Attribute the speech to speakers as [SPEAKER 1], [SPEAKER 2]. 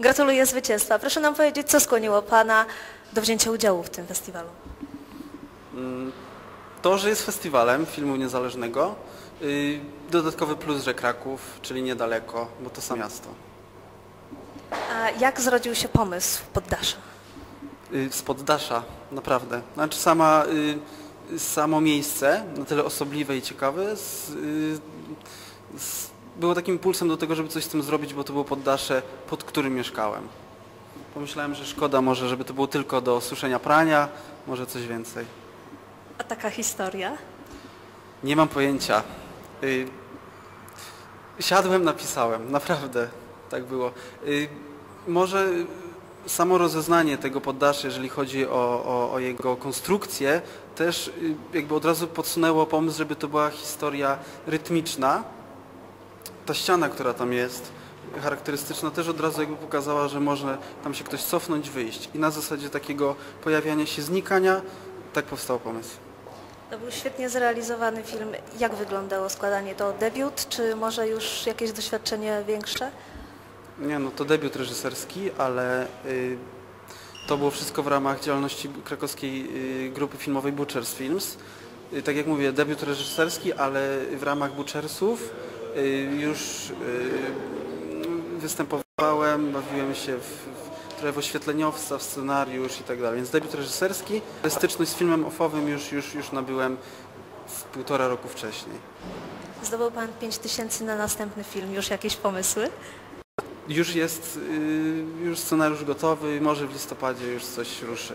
[SPEAKER 1] Gratuluję zwycięstwa. Proszę nam powiedzieć, co skłoniło Pana do wzięcia udziału w tym festiwalu?
[SPEAKER 2] To, że jest festiwalem filmu niezależnego, yy, dodatkowy plus, że Kraków, czyli niedaleko, bo to samo miasto.
[SPEAKER 1] A jak zrodził się pomysł Poddasza?
[SPEAKER 2] Yy, Z poddasza, naprawdę. Znaczy sama, yy, samo miejsce, na tyle osobliwe i ciekawe, z, z, było takim impulsem do tego, żeby coś z tym zrobić, bo to było poddasze, pod którym mieszkałem. Pomyślałem, że szkoda może, żeby to było tylko do suszenia prania, może coś więcej.
[SPEAKER 1] A taka historia?
[SPEAKER 2] Nie mam pojęcia. Y, Siadłem, napisałem, naprawdę tak było. Y, Może samo rozeznanie tego poddasza, jeżeli chodzi o, o, o jego konstrukcję, też y, jakby od razu podsunęło pomysł, żeby to była historia rytmiczna. Ta ściana, która tam jest, charakterystyczna, też od razu jakby pokazała, że może tam się ktoś cofnąć, wyjść. I na zasadzie takiego pojawiania się, znikania, tak powstał pomysł.
[SPEAKER 1] To był świetnie zrealizowany film. Jak wyglądało składanie? To debiut, czy może już jakieś doświadczenie większe?
[SPEAKER 2] Nie, no to debiut reżyserski, ale y, to było wszystko w ramach działalności krakowskiej y, grupy filmowej Butchers Films. Y, tak jak mówię, debiut reżyserski, ale w ramach Butchersów już y, występowałem, bawiłem się w, w, trochę w oświetleniowca, w scenariusz i tak dalej. Więc debiut reżyserski, styczność z filmem offowym już, już, już nabyłem w półtora roku wcześniej.
[SPEAKER 1] Zdobył Pan 5 tysięcy na następny film. Już jakieś pomysły?
[SPEAKER 2] Już jest y, już scenariusz gotowy, może w listopadzie już coś ruszy.